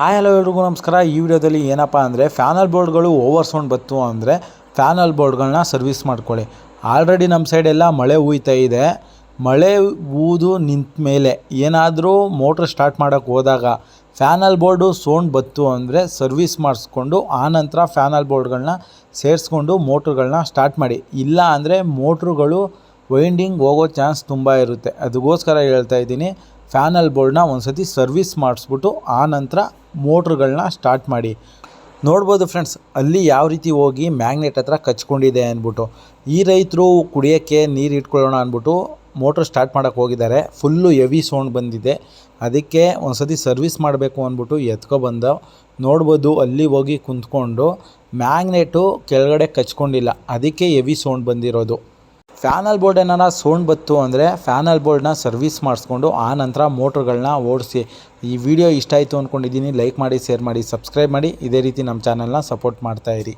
Hi, hello ಎಲ್ರಿಗೂ ನಮಸ್ಕಾರ. ಈ ವಿಡಿಯೋದಲ್ಲಿ ಏನಪ್ಪ ಅಂದರೆ ಫ್ಯಾನಲ್ ಬೋರ್ಡ್ಗಳು ಓವರ್ ಸೌಂಡ್ ಬತ್ತು ಅಂದರೆ ಫ್ಯಾನಲ್ ಬೋರ್ಡ್ಗಳನ್ನ ಸರ್ವಿಸ್ ಮಾಡ್ಕೊಳ್ಳಿ. ಆಲ್ರೆಡಿ ನಮ್ಮ ಸೈಡೆಲ್ಲ ಮಳೆ ಹುಯ್ತಾ ಇದೆ. ಮಳೆ ಊದು ನಿಂತ ಮೇಲೆ ಏನಾದರೂ ಮೋಟ್ರ್ ಸ್ಟಾರ್ಟ್ ಮಾಡೋಕ್ಕೆ ಹೋದಾಗ ಫ್ಯಾನಲ್ ಬೋರ್ಡು ಸೌಂಡ್ ಬತ್ತು ಅಂದರೆ ಸರ್ವಿಸ್ ಮಾಡಿಸ್ಕೊಂಡು ಆನಂತರ ಫ್ಯಾನಲ್ ಬೋರ್ಡ್ಗಳನ್ನ ಸೇರಿಸ್ಕೊಂಡು ಮೋಟ್ರ್ಗಳನ್ನ ಸ್ಟಾರ್ಟ್ ಮಾಡಿ. ಇಲ್ಲ ಅಂದರೆ ಮೋಟ್ರುಗಳು ವೈಂಡಿಂಗ್ ಹೋಗೋ ಚಾನ್ಸ್ ತುಂಬ ಇರುತ್ತೆ. ಅದಕ್ಕೋಸ್ಕರ ಹೇಳ್ತಾ ಇದ್ದೀನಿ. ಫ್ಯಾನಲ್ ಬೋರ್ಡ್ನ ಒಂದು ಸತಿ ಸರ್ವಿಸ್ ಮಾಡಿಸ್ಬಿಟ್ಟು ಆ ನಂತರ ಮೋಟ್ರುಗಳನ್ನ ಸ್ಟಾರ್ಟ್ ಮಾಡಿ. ನೋಡ್ಬೋದು ಫ್ರೆಂಡ್ಸ್, ಅಲ್ಲಿ ಯಾವ ರೀತಿ ಹೋಗಿ ಮ್ಯಾಗ್ನೆಟ್ ಹತ್ರ ಕಚ್ಕೊಂಡಿದೆ ಅಂದ್ಬಿಟ್ಟು. ಈ ರೈತರು ಕುಡಿಯೋಕ್ಕೆ ನೀರು ಇಟ್ಕೊಳ್ಳೋಣ ಅಂದ್ಬಿಟ್ಟು ಮೋಟ್ರ್ ಸ್ಟಾರ್ಟ್ ಮಾಡೋಕ್ಕೆ ಹೋಗಿದ್ದಾರೆ. ಫುಲ್ಲು ಹೆವಿ ಸೌಂಡ್ ಬಂದಿದೆ. ಅದಕ್ಕೆ ಒಂದು ಸತಿ ಸರ್ವಿಸ್ ಮಾಡಬೇಕು ಅಂದ್ಬಿಟ್ಟು ಎತ್ಕೊಬಂದ ನೋಡ್ಬೋದು ಅಲ್ಲಿ ಹೋಗಿ ಕುಂತ್ಕೊಂಡು ಮ್ಯಾಗ್ನೆಟು ಕೆಳಗಡೆ ಕಚ್ಕೊಂಡಿಲ್ಲ. ಅದಕ್ಕೆ ಹೆವಿ ಸೌಂಡ್ ಬಂದಿರೋದು. ಫ್ಯಾನಲ್ ಬೋರ್ಡ್ ಏನಾರ ಸೌಂಡ್ ಬತ್ತು ಅಂದರೆ ಫ್ಯಾನಲ್ ಬೋರ್ಡ್ನ ಸರ್ವಿಸ್ ಮಾಡಿಸ್ಕೊಂಡು ಆ ನಂತರ ಮೋಟ್ರ್ಗಳನ್ನ ಓಡಿಸಿ. ಈ ವಿಡಿಯೋ ಇಷ್ಟ ಆಯಿತು ಅಂದ್ಕೊಂಡಿದ್ದೀನಿ ಲೈಕ್ ಮಾಡಿ ಶೇರ್ ಮಾಡಿ ಸಬ್ಸ್ಕ್ರೈಬ್ ಮಾಡಿ. ಇದೇ ರೀತಿ ನಮ್ಮ ಚಾನಲ್ನ ಸಪೋರ್ಟ್ ಮಾಡ್ತಾಯಿರಿ